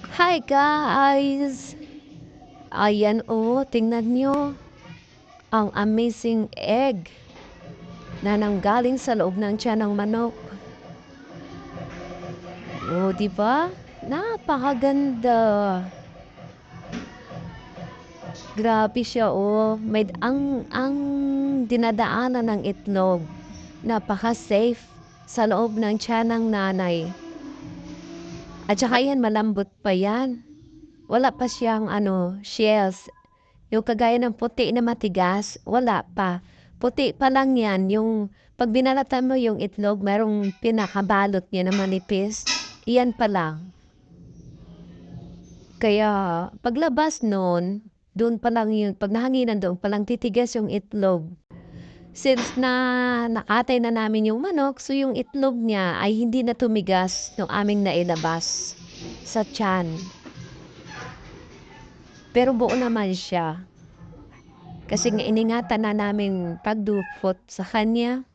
Hi guys! Ayan o, tingnan nyo. Ang amazing egg na nanggaling sa loob ng tiyan ng manok. O, di ba? Napakaganda. Grabe siya oh. May ang ang dinadaanan ng itlog. Napaka-safe sa loob ng tiyan ng nanay. At saka yan, malambot pa yan. Wala pa siyang ano, shells. Yung kagaya ng puti na matigas, wala pa. Puti pa lang yan. Yung pag binalatan mo yung itlog, merong pinakabalot niya na manipis. Iyan pa lang. Kaya paglabas noon, doon pa lang yung, pag nahanginan doon pa lang titigas yung itlog. Since na nakatay na namin yung manok, so yung itlog niya ay hindi na tumigas nung aming nailabas sa tiyan. Pero buo naman siya. Kasi nga iningatan na namin pagdupot sa kanya.